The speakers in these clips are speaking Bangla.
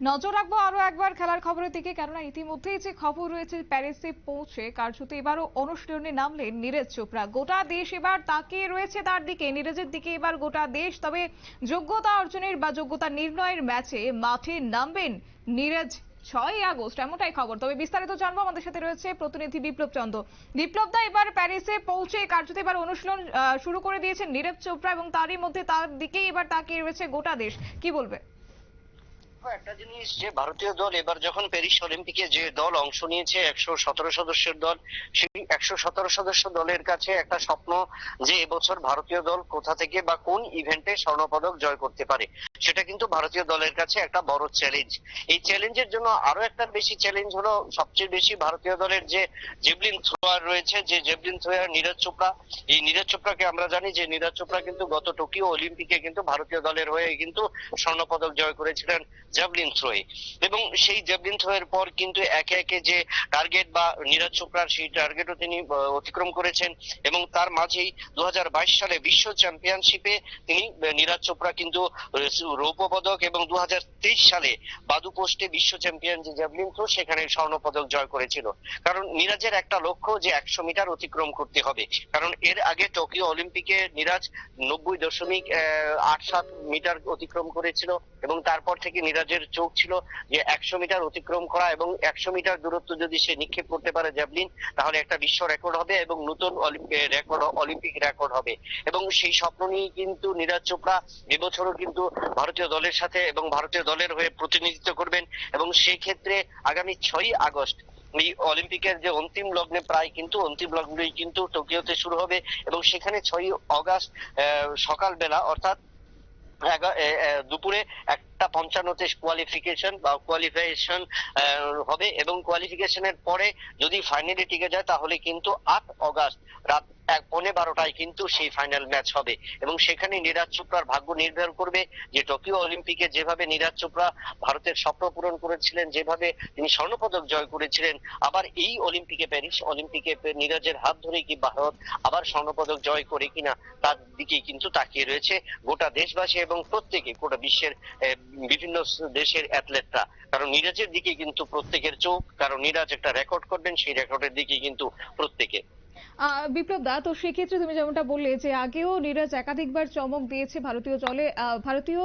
নজর রাখব আরও একবার খেলার খবরের দিকে, কেননা ইতিমধ্যেই যে খবর রয়েছে প্যারিসে পৌঁছে, কার্যত এবারও অনুশীলনে নামলেন নীরজ চোপড়া। গোটা দেশ এবার তাকিয়ে রয়েছে তার দিকে, নীরজের দিকে এবার গোটা দেশ, তবে যোগ্যতা অর্জনের বা যোগ্যতা নির্ণয়ের ম্যাচে মাঠে নামবেন নীরজ ছয় আগস্ট, এমনটাই খবর। তবে বিস্তারিত জানব আমাদের সাথে রয়েছে প্রতিনিধি বিপ্লব চন্দ্র। বিপ্লব দা, এবার প্যারিসে পৌঁছে কার্যত এবার অনুশীলন শুরু করে দিয়েছেন নীরজ চোপড়া এবং তারই মধ্যে তার দিকেই এবার তাকিয়ে রয়েছে গোটা দেশ। কি বলবে? একটা জিনিস যে ভারতীয় দল এবার যখন প্যারিস অলিম্পিকে যে দল অংশ নিয়েছে, একশো সতেরো সদস্যের দল, সেই একশো সতেরো সদস্য দলের কাছে একটা স্বপ্ন যে এবছর ভারতীয় দল কোথা থেকে বা কোন ইভেন্টে স্বর্ণপদক জয় করতে পারে, সেটা কিন্তু ভারতীয় দলের কাছে একটা বড় চ্যালেঞ্জ এই চ্যালেঞ্জের জন্য আরও একটা বেশি চ্যালেঞ্জ হলো, সবচেয়ে বেশি ভারতীয় দলের যে জেভলিন থ্রোয়ার রয়েছে, যে জেভলিন থ্রোয়ার নীরজ চোপড়া, এই নীরজ চোপড়াকে আমরা জানি যে নীরজ চোপড়া কিন্তু গত টোকিও অলিম্পিকে কিন্তু ভারতীয় দলের হয়ে কিন্তু স্বর্ণপদক জয় করেছিলেন জ্যাভলিন থ্রোয়ে এবং সেই জ্যাভলিন থ্রোয়ের পর কিন্তু একে একে যে টার্গেট বা নীরজ চোপড়ার সেই টার্গেটও তিনি অতিক্রম করেছেন। এবং তার মাঝেই দু হাজার বাইশ সালে বিশ্ব চ্যাম্পিয়নশিপে তিনি নীরজ চোপড়া কিন্তু রৌপ্য পদক এবং দু সালে বাদু পোস্টে বিশ্ব চ্যাম্পিয়ন যে জ্যাভলিন থ্রো সেখানে স্বর্ণ পদক জয় করেছিল। কারণ নীরাজের একটা লক্ষ্য যে একশো মিটার অতিক্রম করতে হবে। কারণ এর আগে টোকিও অলিম্পিকে নীরাজ নব্বই দশমিক আট সাত মিটার অতিক্রম করেছিল এবং তারপর থেকে নীরাজের চোখ ছিল যে একশো মিটার অতিক্রম করা এবং একশো মিটার দূরত্ব যদি সে নিক্ষেপ করতে পারে জ্যাভলিন, তাহলে একটা বিশ্ব রেকর্ড হবে এবং নতুন রেকর্ড, অলিম্পিক রেকর্ড হবে। এবং সেই স্বপ্ন নিয়ে কিন্তু নীরাজ চোপড়া এবছরও কিন্তু ভারতীয় দলের সাথে এবং ভারতীয় দলের হয়ে প্রতিনিধিত্ব করবেন এবং সেই ক্ষেত্রে আগামী ছয়ই আগস্ট এই অলিম্পিকের যে অন্তিম লগ্নে প্রায় কিন্তু, অন্তিম লগ্নই কিন্তু টোকিওতে শুরু হবে এবং সেখানে ছয়ই অগাস্ট সকালবেলা অর্থাৎ দুপুরে একটা পঞ্চান্নতে কোয়ালিফিকেশন বা কোয়ালিফিকেশন হবে এবং কোয়ালিফিকেশনের পরে যদি ফাইনালে টিকে যায় তাহলে কিন্তু আট অগাস্ট রাত এক, পৌনে বারোটায় কিন্তু সেই ফাইনাল ম্যাচ হবে এবং সেখানে নীরাজ চোপড়ার ভাগ্য নির্ভর করবে যে টোকিও অলিম্পিকে যেভাবে নীরাজ চোপড়া ভারতের স্বপ্ন পূরণ করেছিলেন, যেভাবে তিনি স্বর্ণপদক জয় করেছিলেন, আবার এই অলিম্পিকে প্যারিস অলিম্পিকে নীরাজের হাত ধরে কি ভারত আবার স্বর্ণপদক জয় করে কিনা তার দিকেই কিন্তু তাকিয়ে রয়েছে গোটা দেশবাসী এবং প্রত্যেকে গোটা বিশ্বের বিভিন্ন দেশের অ্যাথলেটরা কারণ নীরাজের দিকে কিন্তু প্রত্যেকের চোখ, কারণ নীরাজ একটা রেকর্ড করবেন, সেই রেকর্ডের দিকে কিন্তু প্রত্যেকে। বিপ্লব দা, তো সেক্ষেত্রে তুমি যেমনটা বললে যে আগেও নীরজ একাধিকবার চমক দিয়েছে ভারতীয় জলে ভারতীয়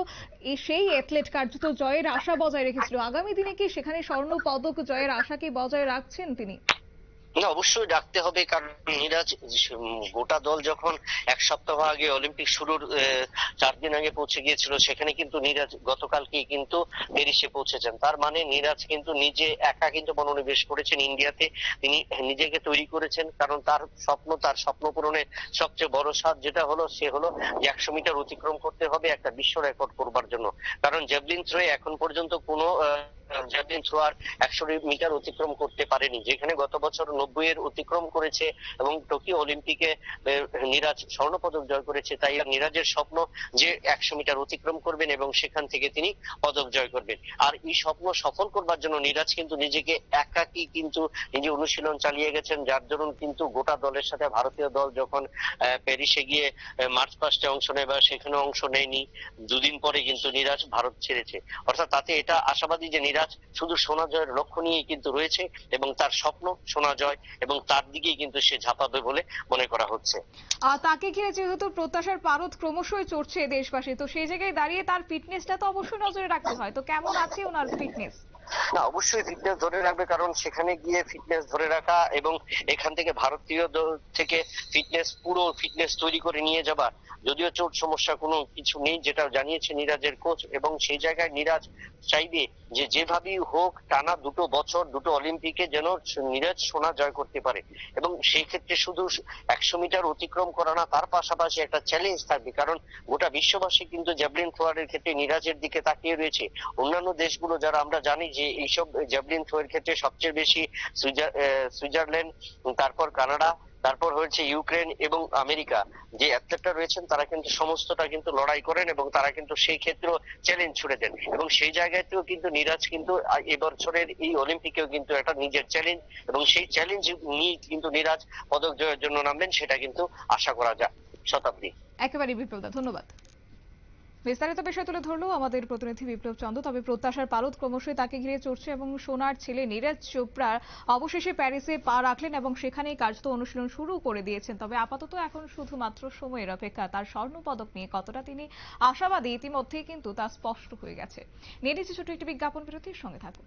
সেই অ্যাথলেট কার্যত জয়ের আশা বজায় রেখেছিল। আগামী দিনে কি সেখানে স্বর্ণ পদক জয়ের আশা কি বজায় রাখছেন তিনি? না, অবশ্যই ডাকতে হবে, কারণ নীরাজ গোটা দল যখন এক সপ্তাহ আগে অলিম্পিক শুরুর চার দিন আগে পৌঁছে গিয়েছিল, সেখানে কিন্তু নীরাজ গতকালকে কিন্তু প্যারিসে পৌঁছেছেন। তার মানে নীরাজ কিন্তু নিজে একা কিন্তু মনোনিবেশ করেছেন ইন্ডিয়াতে। তিনি নিজেকে তৈরি করেছেন, কারণ তার স্বপ্ন তার স্বপ্ন পূরণের সবচেয়ে বড় স্বাদ যেটা হলো, সে হলো একশো মিটার অতিক্রম করতে হবে, একটা বিশ্ব রেকর্ড করবার জন্য। কারণ জেভলিন থ্রোয়ে এখন পর্যন্ত কোনো জ্যাভলিন থ্রোয়ার একশো মিটার অতিক্রম করতে পারেনি যেখানে গত বছর নব্বই এর অতিক্রম করেছে এবং টোকিও অলিম্পিকে নীরাজ স্বর্ণপদক জয় করেছে তাই আর নীরাজের স্বপ্ন যে একশো মিটার অতিক্রম করবেন এবং সেখান থেকে তিনি পদক জয় করবেন। আর এই স্বপ্ন সফল করবার জন্য নীরাজ কিন্তু নিজেকে একাকী কিন্তু নিজে অনুশীলন চালিয়ে গেছেন যার দরুন কিন্তু গোটা দলের সাথে ভারতীয় দল যখন আহ, প্যারিসে গিয়ে মার্চ পাস্টে অংশ নেয় বা সেখানে অংশ নেয়নি দুদিন পরে কিন্তু নীরাজ ভারত ছেড়েছে। অর্থাৎ তাতে এটা আশাবাদী যে নীরাজ শুধু সোনা জয়ের লক্ষ্য নিয়েই কিন্তু রয়েছে এবং তার স্বপ্ন সোনা জয় এবং তার দিকেই কিন্তু সে ঝাঁপাবে বলে মনে করা হচ্ছে। তাকে ঘিরে যেহেতু প্রত্যাশার পারদ ক্রমশই চড়ছে দেশবাসী, তো সেই জায়গায় দাঁড়িয়ে তার ফিটনেসটা তো অবশ্যই নজরে রাখতে হয়। তো কেমন আছে ওনার ফিটনেস না, অবশ্যই ফিটনেস ধরে রাখবে, কারণ সেখানে গিয়ে ফিটনেস ধরে রাখা এবং এখান থেকে ভারতীয় দল থেকে ফিটনেস পুরো ফিটনেস তৈরি করে নিয়ে যাবা যদিও চোট সমস্যা কোনো কিছু নেই, যেটা জানিয়েছে নীরাজের কোচ এবং সেই জায়গায় নীরাজ চাইবে যে যেভাবেই হোক, টানা দুটো বছর, দুটো অলিম্পিকে যেন নীরাজ সোনা জয় করতে পারে। এবং সেই ক্ষেত্রে শুধু একশো মিটার অতিক্রম করা না, তার পাশাপাশি একটা চ্যালেঞ্জ থাকবে, কারণ গোটা বিশ্ববাসী কিন্তু জ্যাভলিন থ্রোয়ারের ক্ষেত্রে নীরাজের দিকে তাকিয়ে রয়েছে। অন্যান্য দেশগুলো যারা আমরা জানি যে এইসব জ্যাভলিন থ্রোয়ের ক্ষেত্রে সবচেয়ে বেশি সুইজারল্যান্ড, তারপর কানাডা, তারপর হচ্ছে ইউক্রেন এবং আমেরিকা। যে অ্যাথলেটরা রয়েছেন, তারা কিন্তু সমস্তটা কিন্তু লড়াই করেন এবং তারা কিন্তু সেই ক্ষেত্রেও চ্যালেঞ্জ ছুড়ে দেন। এবং সেই জায়গাতেও কিন্তু নীরাজ কিন্তু এবছরের এই অলিম্পিকেও কিন্তু একটা নিজের চ্যালেঞ্জ এবং সেই চ্যালেঞ্জ নিয়ে কিন্তু নীরাজ পদক জয়ের জন্য নামবেন, সেটা কিন্তু আশা করা যায়। শতাব্দী। একেবারে বিপ্লব দা ধন্যবাদ। বিস্তারিত বিষয় তুলে ধরলো আমাদের প্রতিনিধি বিপ্লব চন্দ্র তবে প্রত্যাশার পারদ ক্রমশই তাকে ঘিরে চড়ছে এবং সোনার ছেলে নীরজ চোপড়া অবশেষে প্যারিসে পা রাখলেন এবং সেখানেই কার্যত অনুশীলন শুরু করে দিয়েছেন। তবে আপাতত এখন শুধুমাত্র সময়ের অপেক্ষা। তার স্বর্ণ পদক নিয়ে কতটা তিনি আশাবাদী, ইতিমধ্যেই কিন্তু তা স্পষ্ট হয়ে গেছে। নিয়ে নিচ্ছে ছোট একটি বিজ্ঞাপন বিরতির সঙ্গে থাকুন।